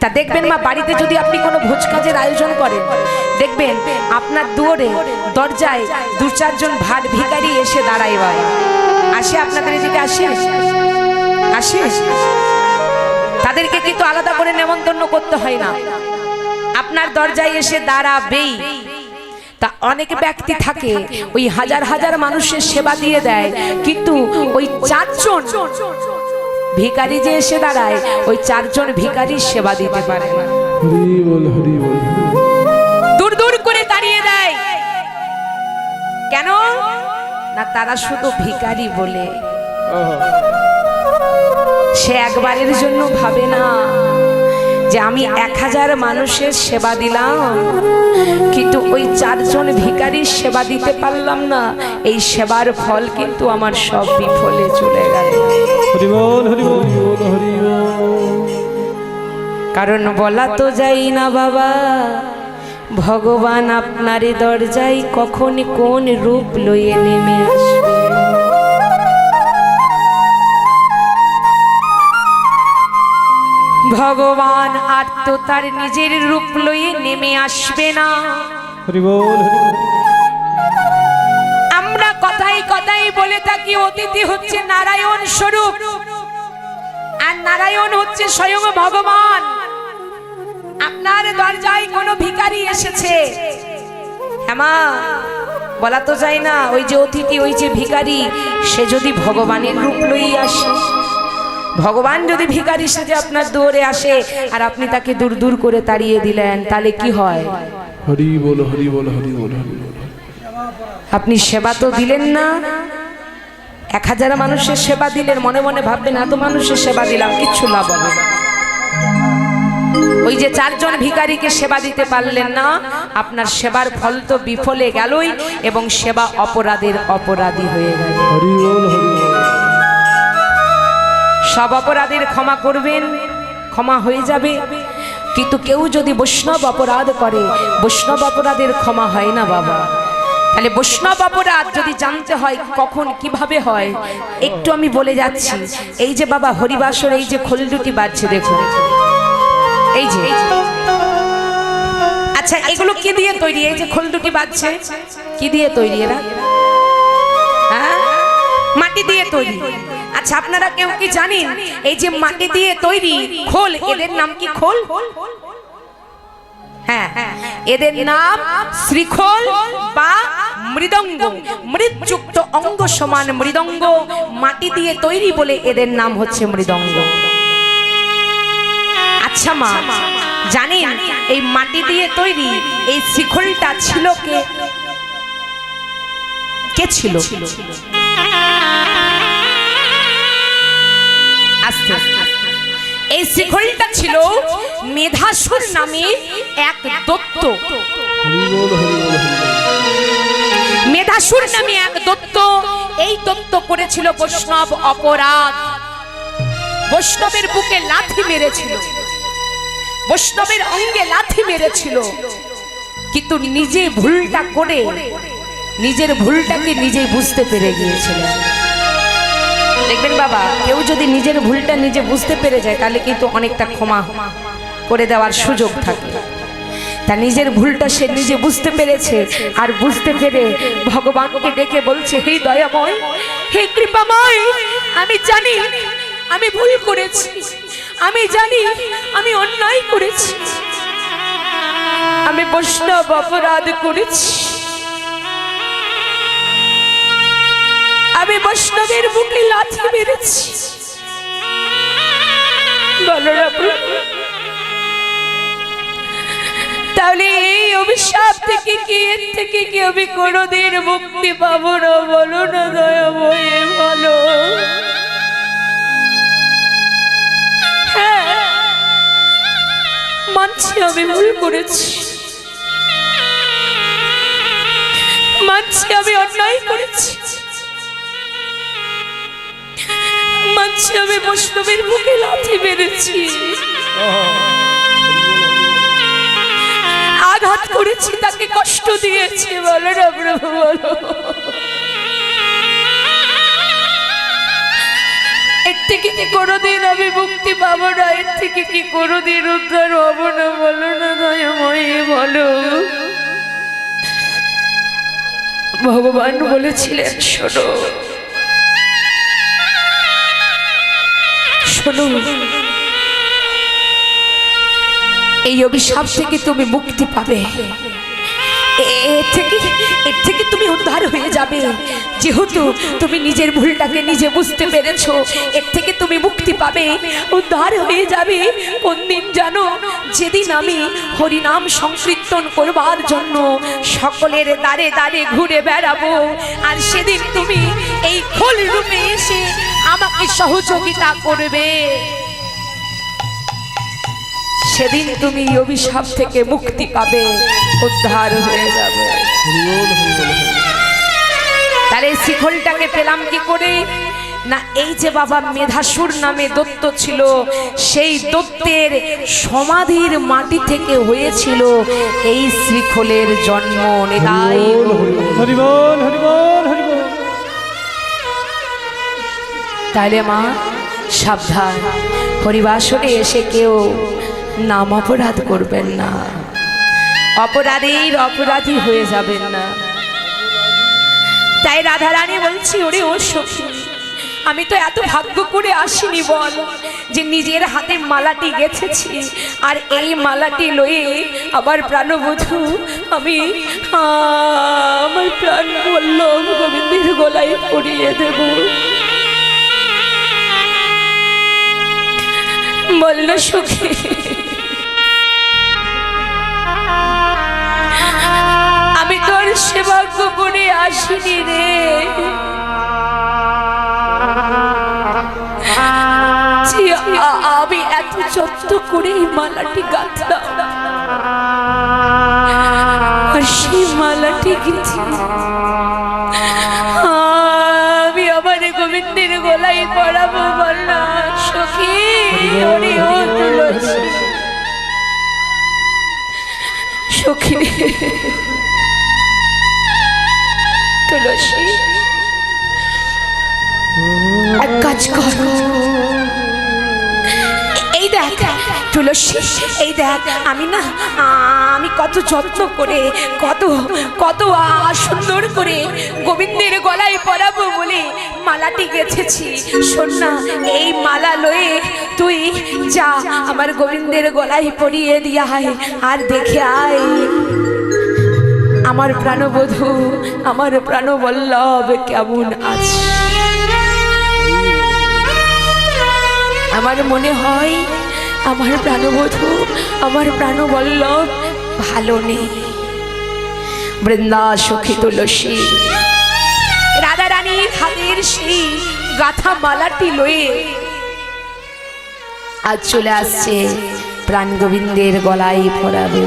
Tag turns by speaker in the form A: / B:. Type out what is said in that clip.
A: তা দেখবেন মা, বাড়িতে যদি আপনি কোনো ভোজ কাজের আয়োজন করেন, দেখবেন আপনার দুয়ারে, দরজায় দু চারজন ভাট ভিখারি এসে দাঁড়ায় ভাই। আসে আপনাদের এদিকে, আসে? আসে? তাদেরকে কিন্তু আলাদা করে নেমন্তন্ন করতে হয় না। আপনার দরজায় এসে দাঁড়াবেই। তা অনেক ব্যক্তি থাকে, ওই হাজার হাজার মানুষের সেবা দিয়ে দেয়, কিন্তু ওই চারজন ভিখারি যে এসে দাঁড়ায় ওই চারজন ভিকারির সেবা দিতে পারে। দূর দূর করে তাড়িয়ে দেয়। কেন? না তারা শুধু ভিকারি বলে। সে একবারের জন্য ভাবে না। যে আমি এক হাজার মানুষের সেবা দিলাম। কিন্তু ওই চারজন ভিখারির সেবা দিতে পারলাম না। এই সেবার ফল কিন্তু আমার সব বিফলে চলে গেল। কারণ বলা তো যাই না বাবা ভগবান আপনার দরজায় কখন কোন রূপ লইয়ে নেমে আসবে? ভগবান আর তো তার নিজের রূপ লইয়ে নেমে আসবে না। আমরা কথাই কথাই বলে থাকি অতিথি হচ্ছে নারায়ণ স্বরূপ। আর নারায়ণ হচ্ছে স্বয়ং ভগবান। আপনার দরজায় কোনো ভিখারি এসেছে? হ্যাঁ বলা তো যায় না ওই যে অতিথি ওই যে ভিখারি সে যদি ভগবানের রূপ লই আসে। ভগবান যদি ভিখারি সেজে আপনার দুয়ারে আসে আর আপনি তাকে দূর দূর করে তাড়িয়ে দিলেন তাহলে কি হয়?
B: হরি বল হরি বল হরি বল
A: আপনি সেবা তো দিলেন না। এক হাজার মানুষের সেবা দিলেন মনে মনে ভাববেন এত মানুষের সেবা দিলাম কিচ্ছু লাভ হবে না। ওই যে চারজন ভিখারিকে সেবা দিতে পারলেন না আপনার সেবার ফল তো বিফলে গেলই এবং সেবা অপরাধের অপরাধী হয়ে গেল। সব অপরাধের ক্ষমা করবেন, ক্ষমা হয়ে যাবে। কিন্তু কেউ যদি বৈষ্ণব অপরাধ করে, বৈষ্ণব অপরাধের ক্ষমা হয় না বাবা। তাহলে বৈষ্ণব অপরাধ যদি জানতে হয়, কখন কীভাবে হয়, একটু আমি বলে যাচ্ছি। এই যে বাবা হরিবাসর, এই যে খোল দুটি বাজছে, দেখুন। এই যে। আচ্ছা এগুলো কি দিয়ে তৈরি? এই যে খোল দুটি বাজছে, কি দিয়ে তৈরি এরা? হ্যাঁ? মাটি দিয়ে তৈরি। আচ্ছা আপনারা কেউ কি জানেন এই যে মাটি দিয়ে তৈরি খোল, এদের নাম কি খোল? হ্যাঁ এদের নাম শ্রীখোল বা মৃদঙ্গ। মৃদযুক্ত অঙ্গ সমান মৃদঙ্গ, মাটি দিয়ে তৈরি বলে এদের নাম হচ্ছে মৃদঙ্গ। আচ্ছা মা, জানেন এই মাটি দিয়ে তৈরি এই শিখলটা ছিল কে? কে ছিল? শিখলটা ছিল মেধাসুর নামে এক দত্ত। মেধাসুর নামে এক দত্ত। এই দত্ত করেছিল বৈষ্ণব অপরাধ। বৈষ্ণবের বুকে লাথি মেরেছিল। বৈষ্ণবের অঙ্গে লাথি মেরেছিল। কিন্তু নিজে ভুলটা করে, নিজের ভুলটাকে নিজেই বুঝতে পেরে গিয়েছিল। দেখবেন বাবা, কেউ যদি নিজের ভুলটা নিজে বুঝতে পেরে যায়, তাহলে কিন্তু অনেকটা ক্ষমা করে দেওয়ার সুযোগ থাকে। তা নিজের ভুলটা সে নিজে বুঝতে পেরেছে আর বুঝতে পেরে ভগবানকে ডেকে বলছে, হে দয়াময়, হে কৃপাময়, আমি জানি, আমি ভুল করেছি। আমি জানি, আমি অন্যায় করেছি। আমি বৈষ্ণব অপরাধ করেছি। আমি বৈষ্ণবের বুকে লাথি মেরেছি। তাহলে এই অভিশাপ থেকে কি, এর থেকে কি আমি কোনোদিন মুক্তি পাবো না? বলো না দয়া বয়ে বলো। হ্যাঁ মানছি আমি ভুল করেছি। মানছি আমি অন্যায় করেছি। মানছি আমি বৈষ্ণবের বুকে লাথি মেরেছি। আঘাত করেছি, তাকে কষ্ট দিয়েছি, বলো না প্রভু, বলো। একটু থেকে কি কোনোদিন আমি মুক্তি পাবো না? এর থেকে কি কোনোদিন উদ্ধার হব না? বলো না দয়াময়ী, বলো। ভগবান বলেছিলেন, শোনো। এই অভিশাপ থেকে তুমি মুক্তি পাবে। থেকে, এর থেকে তুমি উদ্ধার হয়ে যাবে। যেহেতু তুমি নিজের ভুলটাকে নিজে বুঝতে পেরেছ, এর থেকে তুমি মুক্তি পাবে, উদ্ধার হয়ে যাবে। কোন দিন জানো, যেদিন আমি হরিনাম সংকীর্তন করবার জন্য সকলের দ্বারে দ্বারে ঘুরে বেড়াবো, আর সেদিন তুমি এই খোল রূপে এসে আমাকে সহযোগিতা করবে। সেদিন তুমি অভিশাপ থেকে মুক্তি পাবে, উদ্ধার হয়ে যাবে। তাহলে শিখলটাকে পেলাম কি করে? না, এই যে বাবা মেধাসুর নামে দত্ত ছিল, সেই দত্তের সমাধির মাটি থেকে হয়েছিল এই শ্রীখলের জন্ম
B: বল
A: তাইলে মা, সাবধান। হরিবাসরে এসে কেউ নাম অপরাধ করবেন না। অপরাধীর অপরাধী হয়ে যাবেন না। তাই রাধারানী বলছি, ওরে ও সখী, আমি তো এত ভাগ্য করে আসিনি বল যে নিজের হাতে মালাটি গেছেছি আর এই মালাটি লয়ে আবার প্রাণবধূ আমি আমার প্রাণ বলল গোবিন্দের গলায় পরিয়ে দেবো। বলল সুখী আসিনি রে। আমি এত যত্ন করে এই মালাটি গাঁথলাম। মালাটি আমি আমার গোবিন্দের গলায় পড়াবো বললাম সখী সখী তুলসী। এক কাজ কর। এই দেখ, তুলসী, এই দেখ, আমি না, আমি কত যত্ন করে, কত কত সুন্দর করে গোবিন্দের গলায় পরাবো বলে মালাটি গেছেছি শোন না, এই মালা লয়ে তুই যা, আমার গোবিন্দের গলায় পরিয়ে দিয়া আয়, আর দেখে আয়। আমার প্রাণবধূ, আমার প্রাণবল্লভ কেমন আছে আমার মনে হয় আমার প্রাণবধূ, আমার প্রাণবল্লভ ভালো নেই বৃন্দা সখী তুলসী, রাধা রানীর হাতের সেই গাথা মালাটি লয়ে আজ চলে আসছে প্রাণ গোবিন্দের গলায় পড়াবে।